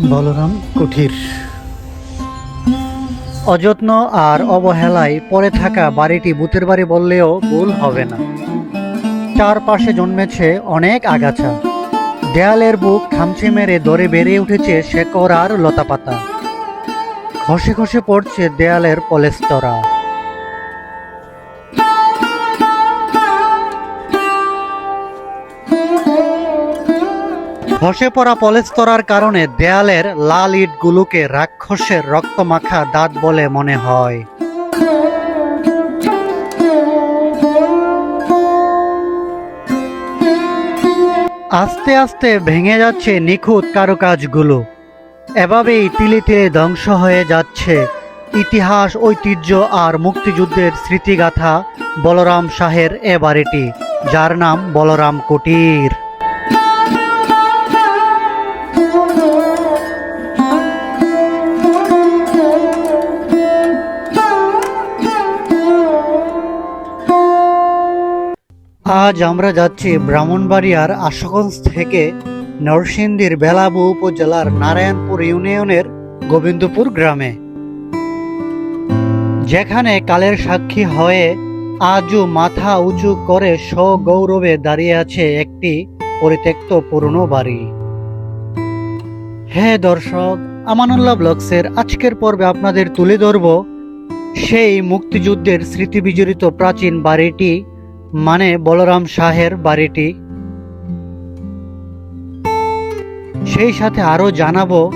বলরাম কুঠির। অযত্ন আর অবহেলায় পড়ে থাকা বাড়িটি ভূতের বাড়ি বললেও ভুল হবে না। চারপাশে জন্মেছে অনেক আগাছা। দেয়ালের বুক খামচে মেরে দরে বেড়ে উঠেছে শেকড় আর লতাপাতা। ঘষে ঘষে পড়ছে দেয়ালের পলেস্তরা। ধসে পড়া পলেস্তরার কারণে দেয়ালের লাল ইটগুলোকে রাক্ষসের রক্তমাখা দাঁত বলে মনে হয়। আস্তে আস্তে ভেঙে যাচ্ছে নিখুঁত কারুকাজগুলো। এভাবেই তিলে তিলে ধ্বংস হয়ে যাচ্ছে ইতিহাস, ঐতিহ্য আর মুক্তিযুদ্ধের স্মৃতিগাথা বলরাম শাহের এ বাড়িটি, যার নাম বলরাম কুটির। আজ আমরা যাচ্ছি ব্রাহ্মণবাড়িয়ার আশুগঞ্জ থেকে নরসিংদীর বেলাবু উপজেলার নারায়ণপুর ইউনিয়নের গোবিন্দপুর গ্রামে। যেখানে কালের সাক্ষী হয়ে আজও মাথা উঁচু করে সগৌরবে দাঁড়িয়ে আছে একটি পরিত্যক্ত পুরনো বাড়ি। হ্যাঁ দর্শক, আমানুল্লাহ ব্লগসের আজকের পর্বে আপনাদের তুলে ধরব সেই মুক্তিযুদ্ধের স্মৃতিবিজড়িত প্রাচীন বাড়িটি মানে বলরাম শাহের বাড়িটি। সেই সাথে আরও জানাব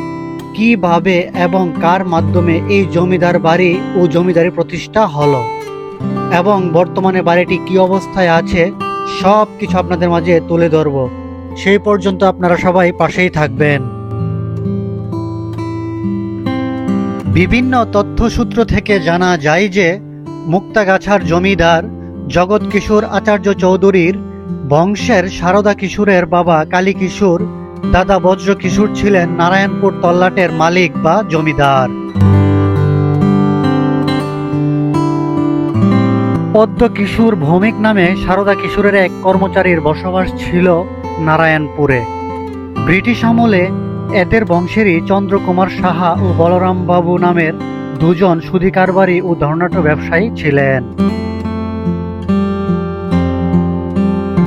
কীভাবে এবং কার মাধ্যমে এই জমিদার বাড়ি ও জমিদারি প্রতিষ্ঠা হলো এবং বর্তমানে বাড়িটি কি অবস্থায় আছে সব কিছু আপনাদের মাঝে তুলে ধরব। সেই পর্যন্ত আপনারা সবাই পাশেই থাকবেন। বিভিন্ন তথ্যসূত্র থেকে জানা যায় যে মুক্তাগাছার জমিদার জগৎ কিশোর আচার্য চৌধুরীর বংশের সারদা কিশোরের বাবা কালী কিশোর, দাদা বজ্র কিশোর ছিলেন নারায়ণপুর তল্লাটের মালিক বা জমিদার। পদ্ম কিশোর ভৌমিক নামে সারদা কিশোরের এক কর্মচারীর বসবাস ছিল নারায়ণপুরে। ব্রিটিশ আমলে এদের বংশেরই চন্দ্রকুমার সাহা ও বলরাম বাবু নামের দুজন সুধী কারবারি ও ধর্নাঢ্য ব্যবসায়ী ছিলেন।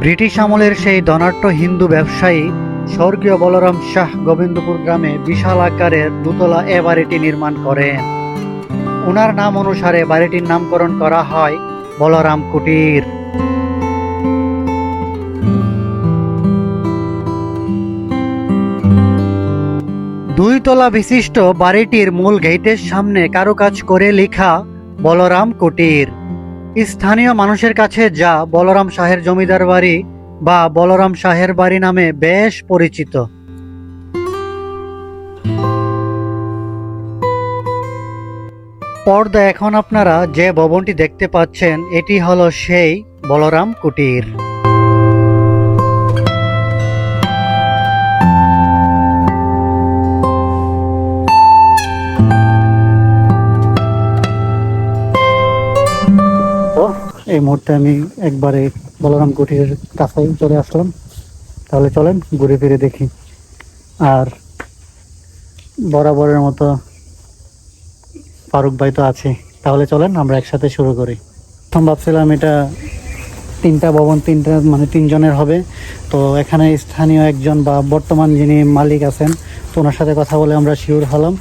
ব্রিটিশ আমলের সেই ধনাঢ্য হিন্দু ব্যবসায়ী স্বর্গীয় বলরাম শাহ গোবিন্দপুর গ্রামে বিশাল আকারের দুতলা এ বাড়িটি নির্মাণ করেন। ওনার নাম অনুসারে বাড়িটির নামকরণ করা হয় বলরাম কুটির। দুই তলা বিশিষ্ট বাড়িটির মূল গেটের সামনে কারুকাজ করে লেখা বলরাম কুটির। স্থানীয় মানুষের কাছে যা বলরাম শাহের জমিদার বাড়ি বা বলরাম শাহের বাড়ি নামে বেশ পরিচিত। পর্দা এখন আপনারা যে ভবনটি দেখতে পাচ্ছেন, এটি হলো সেই বলরাম কুটির। এই মুহূর্তে আমি একবারে বলরাম কুটির কাছেই চলে আসলাম। তাহলে চলেন, ঘুরে ফিরে দেখি। আর বরাবরের মতো ফারুক ভাই তো আছে। তাহলে চলেন, আমরা একসাথে শুরু করি। প্রথম ভাবছিলাম এটা তিনটা ভবন, তিনটা মানে তিনজনের হবে। তো এখানে স্থানীয় একজন বা বর্তমান যিনি মালিক আছেন তো ওনার সাথে কথা বলে আমরা শিওর হলাম।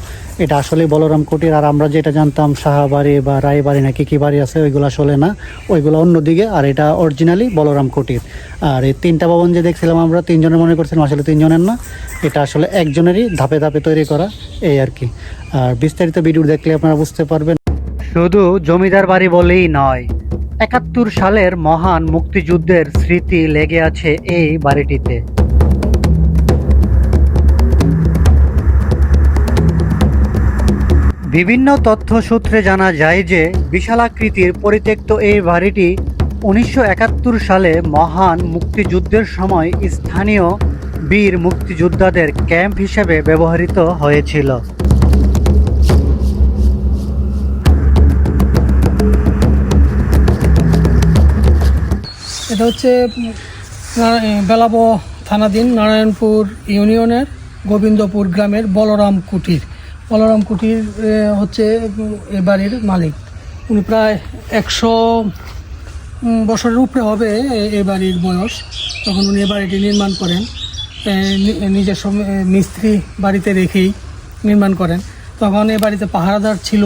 এটা আসলে বলরাম কুটির, আর আমরা যেটা জানতাম সাহাবাড়ি বা রায়বাড়ি না কী কী বাড়ি আছে, ওইগুলো আসলে না। ওইগুলো অন্যদিকে, আর এটা অরিজিনালি বলরাম কুটির। আর এই তিনটা ভবন যে দেখছিলাম আমরা, তিনজনের মনে করছিলাম আসলে তিনজনের না। এটা আসলে একজনেরই ধাপে ধাপে তৈরি করা, এই আর কি। আর বিস্তারিত ভিডিও দেখলে আপনারা বুঝতে পারবেন। শুধু জমিদার বাড়ি বলেই নয়, একাত্তর সালের মহান মুক্তিযুদ্ধের স্মৃতি লেগে আছে এই বাড়িটিতে। বিভিন্ন তথ্য সূত্রে জানা যায় যে বিশালাকৃতির পরিত্যক্ত এই বাড়িটি উনিশশো একাত্তর সালে মহান মুক্তিযুদ্ধের সময় স্থানীয় বীর মুক্তিযোদ্ধাদের ক্যাম্প হিসেবে ব্যবহৃত হয়েছিল। এটা হচ্ছে বেলাবো থানাধীন নারায়ণপুর ইউনিয়নের গোবিন্দপুর গ্রামের বলরাম কুটির বলরাম কুটির হচ্ছে, এ বাড়ির মালিক। উনি প্রায় একশো বছরের উপরে হবে এ- বাড়ির বয়স। তখন উনি এ বাড়িটি নির্মাণ করেন। নিজের মিস্ত্রি বাড়িতে রেখেই নির্মাণ করেন। তখন এ বাড়িতে পাহারাদার ছিল।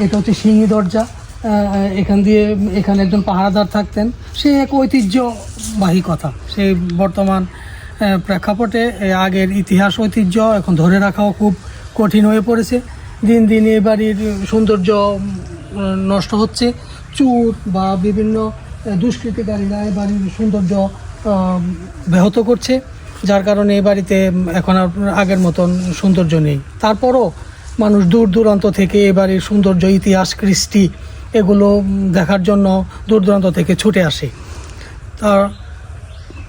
এটা হচ্ছে সিংহী দরজা। এখান দিয়ে, এখানে একজন পাহারাদার থাকতেন। সে এক ঐতিহ্যবাহী কথা। সেই বর্তমান প্রেক্ষাপটে আগের ইতিহাস ঐতিহ্য এখন ধরে রাখাও খুব কঠিন হয়ে পড়েছে। দিন দিন এ বাড়ির সৌন্দর্য নষ্ট হচ্ছে। চুর বা বিভিন্ন দুষ্কৃতিকারীরা এ বাড়ির সৌন্দর্য ব্যাহত করছে, যার কারণে এ বাড়িতে এখন আর আগের মতন সৌন্দর্য নেই। তারপরও মানুষ দূর দূরান্ত থেকে এ বাড়ির সৌন্দর্য, ইতিহাস, কৃষ্টি, এগুলো দেখার জন্য দূর দূরান্ত থেকে ছুটে আসে। তা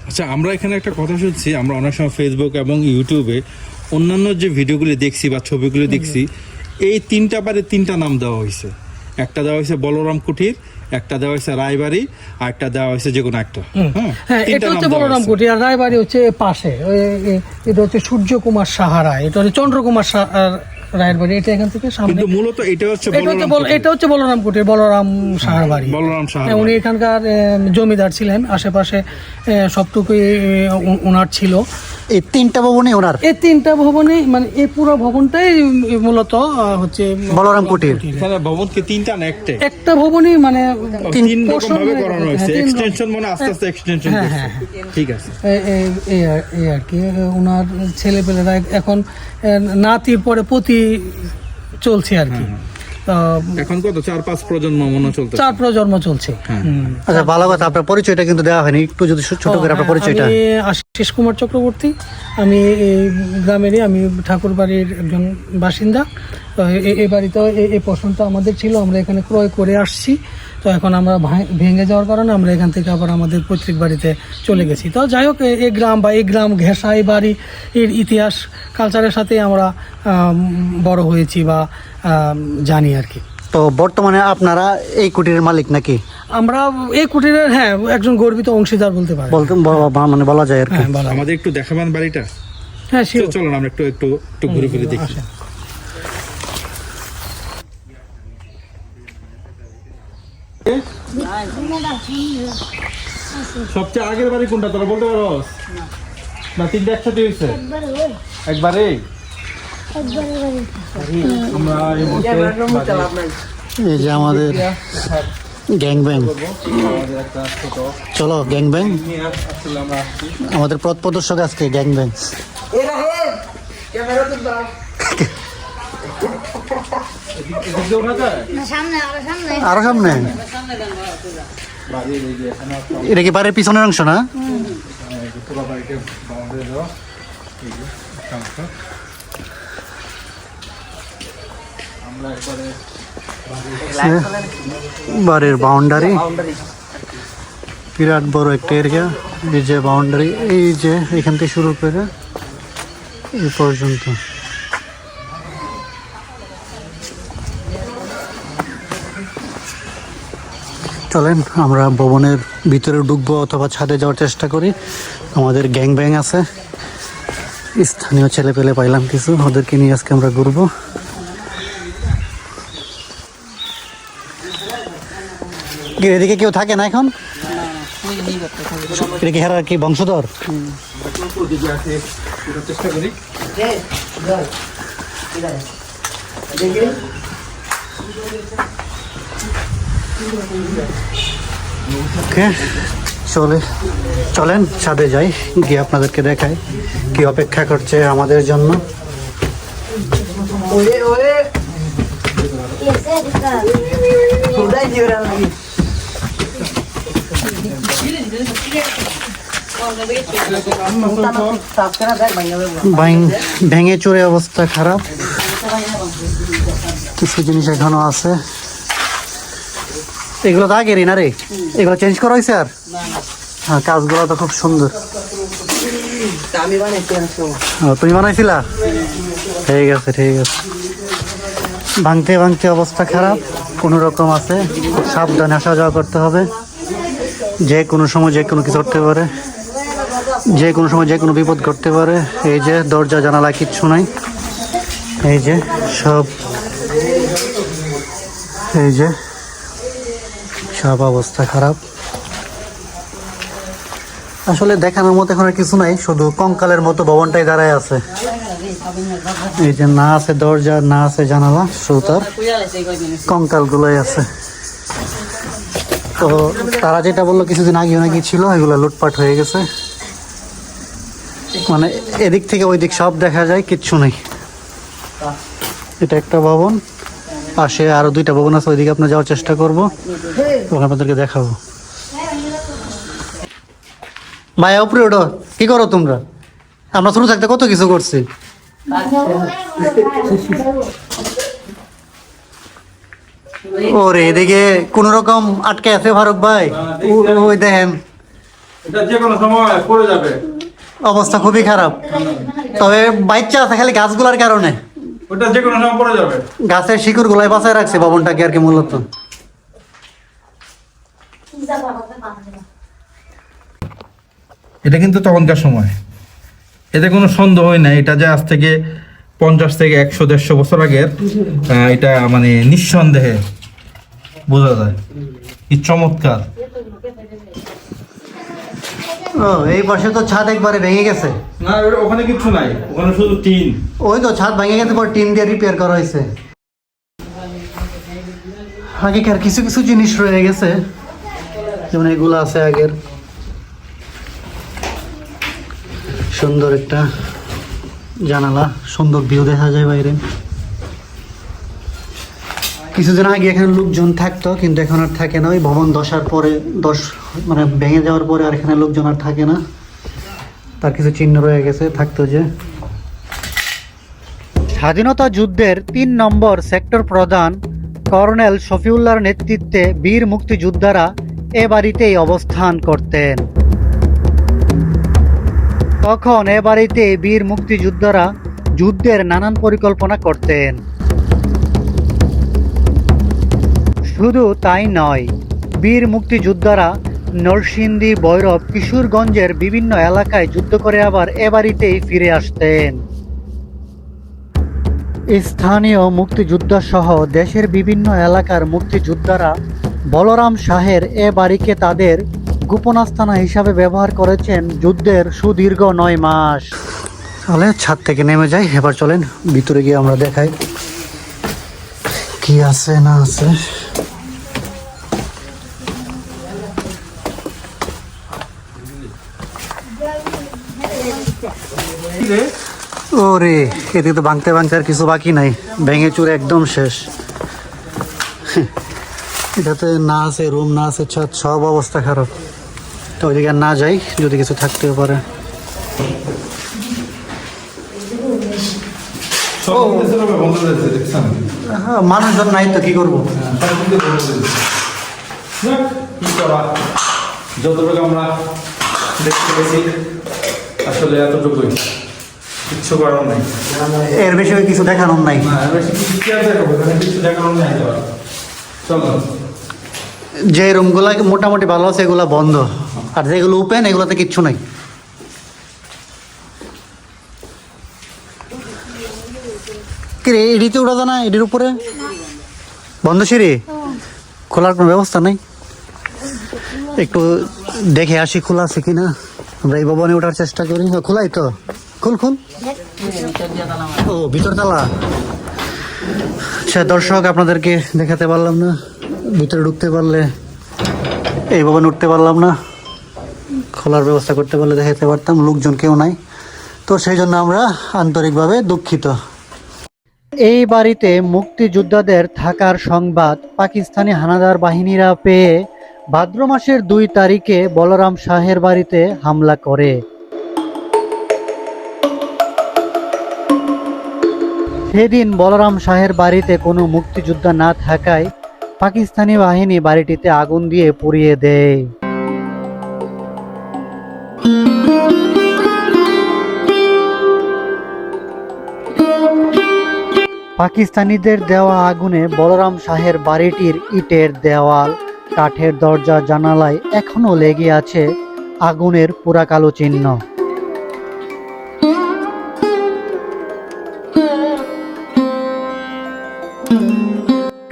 আচ্ছা আমরা এখানে একটা কথা শুনছি আমরা অনেক সময় ফেসবুক এবং ইউটিউবে অন্যান্য যে ভিডিওগুলি দেখছি বা ছবিগুলি দেখছি এই তিনটা বাড়ি তিনটা নাম দেওয়া হয়েছে। একটা দেওয়া হয়েছে বলরাম কুঠির একটা দেওয়া হয়েছে রায়বাড়ি আর একটা দেওয়া হয়েছে যে কোনো একটা। হ্যাঁ হ্যাঁ এটা হচ্ছে বলরাম। কুটি আর রায়বাড়ি হচ্ছে পাশে এটা হচ্ছে সূর্যকুমার সাহারা এটা হচ্ছে চন্দ্রকুমার সা- আর রায়ের বাড়ি এটা এখান থেকে সামনে। কিন্তু মূলত এটা হচ্ছে এটা হচ্ছে বলরাম বল- এটা হচ্ছে বলরাম কুটির বলরাম সাহার বাড়ি। বলরাম সাহার হ্যাঁ, উনি এখানকার জমিদার ছিলেন আশেপাশে সবটুকুই ওনার ছিল। এই তিনটা ভবনই ওনার? এই তিনটা ভবনে মানে এই পুরো ভবনটাই মূলত হচ্ছে বলরাম কুটির। এখানে ভবন কি তিনটা না একটাই একটা ভবনই মানে তিন রকম ভাবে করানো হ্যাঁ, হয়েছে। এক্সটেনশন মানে আস্তে আস্তে এক্সটেনশন হ্যাঁ, হ্যাঁ, ঠিক আছে। এই আর- এই আর কি ওনার ছেলেপেলেরা এখন নাতির পরে পতি চলছে আর কি। এখন কত? চার পাঁচ প্রজন্ম মনে হয় চলতে চার প্রজন্ম চলছে। আচ্ছা ভালো কথা আপনার পরিচয়টা কিন্তু দেওয়া হয়নি। একটু যদি ছোট করে আপনার হ্যাঁ, পরিচয়টা। আমি আশিস কুমার চক্রবর্তী। আমি এই গ্রামেরই আমি ঠাকুর বাড়ির একজন বাসিন্দা। তো এ- এই বাড়িতে এই পোষণটা আমাদের ছিল আমরা এখানে ক্রয় করে আসছি। তো এখন আমরা ভাঙ- ভেঙে যাওয়ার কারণে আমরা এখান থেকে আবার আমাদের পৈতৃক বাড়িতে চলে গেছি। তো যাই হোক এ- এই গ্রাম বা এই গ্রাম ঘেঁষা এই বাড়ি এর ইতিহাস কালচারের সাথে আমরা বড় হয়েছি বা জানি আর কি। তো বর্তমানে আপনারা এই কুটিরের মালিক নাকি? আমরা এই কুটিরের হ্যাঁ একজন গর্বিত অংশীদার বলতে পারি মানে বলা যায় আর কি। হ্যাঁ। আমাদের একটু দেখাবেন বাড়িটা? হ্যাঁ তো sure. চলো না আমরা একটু একটু একটু ঘুরে ঘুরে দেখি। সবচেয়ে আগের বাড়ি কোনটা? তোরা বলতে পারোস না তিনটা একসাথে হয়েছে? একবারে? এই যে আমাদের গ্যাং ব্যাং চলো গ্যাং ব্যাং আমাদের পথ প্রদর্শক আজকে গ্যাং ব্যাং আরও সামনে। এটা কি বাড়ির পিছনের অংশ না পুরো বাড়িতে বাউন্ডারি দেওয়া এই যে একটা অংশ। আমরা একবারে বাড়ির বাউন্ডারি বিরাট বড় একটা এরিয়া এই যে বাউন্ডারি এই যে এখান থেকে শুরু করে এই পর্যন্ত। চলেন আমরা ভবনের ভিতরে ঢুকবো অথবা ছাদে যাওয়ার চেষ্টা করি। আমাদের গ্যাং ব্যাং আছে। স্থানীয় ছেলে পেলে পাইলাম কিছু ওদেরকে নিয়ে আজকে আমরা ঘুরবো। এদিকে কেউ থাকে না এখন? এটা কি হেরা কি বংশধর? চেষ্টা করি চলে চলেন ছাদে যাই গিয়ে আপনাদেরকে দেখাই কি অপেক্ষা করছে আমাদের জন্য। বাইং- ভেঙে চুরে অবস্থা খারাপ। কিছু জিনিস এখনও আছে। এগুলো তো আগেরই না রে? এগুলো চেঞ্জ করা হয়েছে আর? হ্যাঁ কাজগুলো তো খুব সুন্দর। তুমি বানাইছিলা? ঠিক আছে ঠিক আছে। ভাঙতে ভাঙতে অবস্থা খারাপ। কোনো রকম আছে। সাবধানে আসা যাওয়া করতে হবে। যে কোনো সময় যে কোনো কিছু হতে পারে। যে কোনো সময় যে কোনো বিপদ ঘটতে পারে। এই যে দরজা, জানালা কিচ্ছু নাই। এই যে সব। এই যে সব অবস্থা খারাপ। আসলে দেখানোর মতো এখন আর কিছু নাই, শুধু কঙ্কালের মতো ভবনটাই দাঁড়ায় আছে। এই যে না আছে দরজা, না আছে জানালা, শুধু তার কঙ্কাল গুলোই আছে। তো তারা যেটা বলল কিছুদিন আগে নাকি ছিল, এগুলো লুটপাট হয়ে গেছে। মানে এদিক থেকে ওই দিক সব দেখা যায়, কিচ্ছু নেই। এটা একটা ভবন, পাশে আরও দুইটা ভবন আছে, ওইদিকে আপনার যাওয়ার চেষ্টা করব তখন আপনাদেরকে দেখাবো। ভাইয়া, উপরে ওঠো, কি করো তোমরা? আমরা শুরু থাকতে কত কিছু করছি? ওরে এদিকে কোন রকম আটকে আছে ফারুক ভাই? ও- ওই দেখেন। এটা যে কোনো সময় পড়ে যাবে। অবস্থা খুবই খারাপ। তবে বাচ্চা আছে খালি গাছগুলার কারণে। ওটা যে কোনো সময় পড়ে যাবে। গাছের শিকড় গুলাই বাঁচায় রাখছে ভবনটাকে আর কি মূলত। এটা কিন্তু তখনকার সময়। এতে কোনো সন্দেহই নাই। এটা যে আজ থেকে পঞ্চাশ থেকে একশো দেড়শো বছর আগের এটা মানে নিঃসন্দেহে বোঝা যায়। কি চমৎকার। ও এই পাশে তো ছাদ একবারে ভেঙে গেছে। না ওখানে কিছু নাই। ওখানে শুধু টিন। ওই তো ছাদ ভেঙে গেছে পর টিন দিয়ে রিপেয়ার করা হয়েছে। আগেকার কিছু কিছু জিনিস রয়ে গেছে। যেমন এগুলো আছে আগের। সুন্দর একটা জানালা সুন্দর ভিউ দেখা যায় বাইরে। কিছুদিন আগে এখানে লোকজন থাকতো, কিন্তু এখন আর থাকে না। ওই ভবন দশার পরে দশ মানে ভেঙে যাওয়ার পরে আর এখানে লোকজন আর থাকে না। তার কিছু চিহ্ন রয়ে গেছে, থাকতো যে। স্বাধীনতা যুদ্ধের তিন নম্বর সেক্টর প্রধান কর্নেল শফিউল্লাহর নেতৃত্বে বীর মুক্তিযোদ্ধারা এ বাড়িতেই অবস্থান করতেন। তখন এ বাড়িতে বীর মুক্তিযোদ্ধারা যুদ্ধের নানান পরিকল্পনা করতেন। শুধু তাই নয়, বীর মুক্তিযোদ্ধারা নরসিংদী, ভৈরব, কিশোরগঞ্জের বিভিন্ন এলাকায় যুদ্ধ করে আবার এ বাড়িতেই ফিরে আসতেন। স্থানীয় মুক্তিযোদ্ধা সহ দেশের বিভিন্ন এলাকার মুক্তিযোদ্ধারা বলরাম শাহের এ বাড়িকে তাদের গোপনাস্থানা হিসাবে ব্যবহার করেছেন যুদ্ধের সুদীর্ঘ নয় মাস। তাহলে ছাদ থেকে নেমে যাই, এবার চলেন ভিতরে গিয়ে আমরা দেখাই। কি আছে, না আছে? ওরে এদিকে তো ভাঙতে ভাঙতে আর কিছু বাকি নাই। ভেঙে চুরে একদম শেষ। এটাতে না আছে রুম না আছে ছাদ সব অবস্থা খারাপ। তো ওইদিকে না যাই যদি কিছু থাকতেও পারে। হ্যাঁ, মানুষজন নাই তো কি করব? করা? যতটুকু আমরা দেখতে পেয়েছি আসলে এতটুকুই। কিচ্ছু করার নাই। এর বেশি কিছু দেখানোর নাই। কিছু কিছু যে রুমগুলো মোটামুটি ভালো আছে এগুলো বন্ধ। আর যেগুলো ওপেন এগুলোতে কিচ্ছু নাই। এডিতে উঠা যায় না? এডির উপরে? বন্ধ সিঁড়ি? খোলার কোনো ব্যবস্থা নেই? একটু দেখে আসি খোলা আছে কিনা। আমরা এই ভবনে ওঠার চেষ্টা করি। খোলাই তো? ও তালা। আচ্ছা দর্শক, আপনাদেরকে দেখাতে পারলাম না। ভিতরে ঢুকতে পারলে, এই ভবনে উঠতে পারলাম না। খোলার ব্যবস্থা করতে পারলে দেখাতে পারতাম, লোকজন কেউ নাই। তো সেই জন্য আমরা আন্তরিকভাবে দুঃখিত। এই বাড়িতে মুক্তিযোদ্ধাদের থাকার সংবাদ পাকিস্তানি হানাদার বাহিনীরা পেয়ে ভাদ্র মাসের দুই তারিখে বলরাম শাহের বাড়িতে হামলা করে। সেদিন বলরাম শাহের বাড়িতে কোনো মুক্তিযোদ্ধা না থাকায় পাকিস্তানি বাহিনী বাড়িটিতে আগুন দিয়ে পুড়িয়ে দেয়। পাকিস্তানিদের দেওয়া আগুনে বলরাম শাহের বাড়িটির ইটের দেওয়াল, কাঠের দরজা, জানালায় এখনও লেগে আছে আগুনের পুরা কালো চিহ্ন।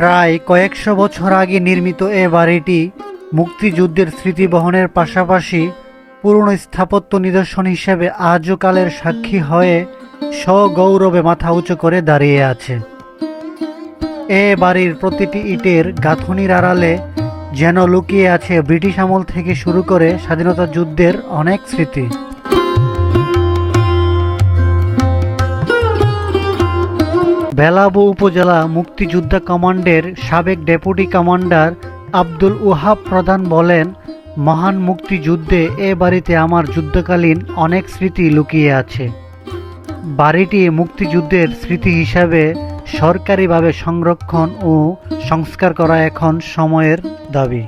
প্রায় কয়েকশো বছর আগে নির্মিত এ বাড়িটি মুক্তিযুদ্ধের স্মৃতি বহনের পাশাপাশি পুরনো স্থাপত্য নিদর্শন হিসেবে আজও কালের সাক্ষী হয়ে সগৌরবে মাথা উঁচু করে দাঁড়িয়ে আছে। এ বাড়ির প্রতিটি ইটের গাঁথনির আড়ালে যেন লুকিয়ে আছে ব্রিটিশ আমল থেকে শুরু করে স্বাধীনতা যুদ্ধের অনেক স্মৃতি। বেলাবু উপজেলা মুক্তিযোদ্ধা কমান্ডের সাবেক ডেপুটি কমান্ডার আব্দুল ওহাব প্রধান বলেন, মহান মুক্তিযুদ্ধে এ বাড়িতে আমার যুদ্ধকালীন অনেক স্মৃতি লুকিয়ে আছে। বাড়িটি মুক্তিযুদ্ধের স্মৃতি হিসাবে সরকারিভাবে সংরক্ষণ ও সংস্কার করা এখন সময়ের দাবি।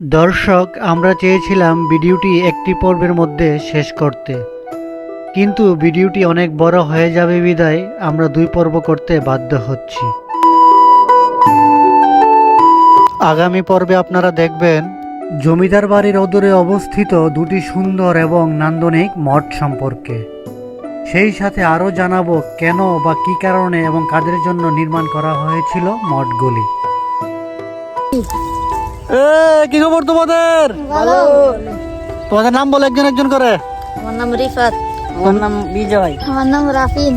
দর্শক, আমরা চেয়েছিলাম ভিডিওটি একটি পর্বের মধ্যে শেষ করতে। কিন্তু ভিডিওটি অনেক বড় হয়ে যাবে বিদায় আমরা দুই পর্ব করতে বাধ্য হচ্ছি। আগামী পর্বে আপনারা দেখবেন জমিদার বাড়ির অদূরে অবস্থিত দুটি সুন্দর এবং নান্দনিক মঠ সম্পর্কে। সেই সাথে আরও জানাব কেন বা কি কারণে এবং কাদের জন্য নির্মাণ করা হয়েছিল মঠগুলি। কি খবর তোমাদের? তোমাদের নাম বলে একজন একজন করে। আমার নাম রিফাত। আমার নাম বিজয়। আমার নাম রাফিন।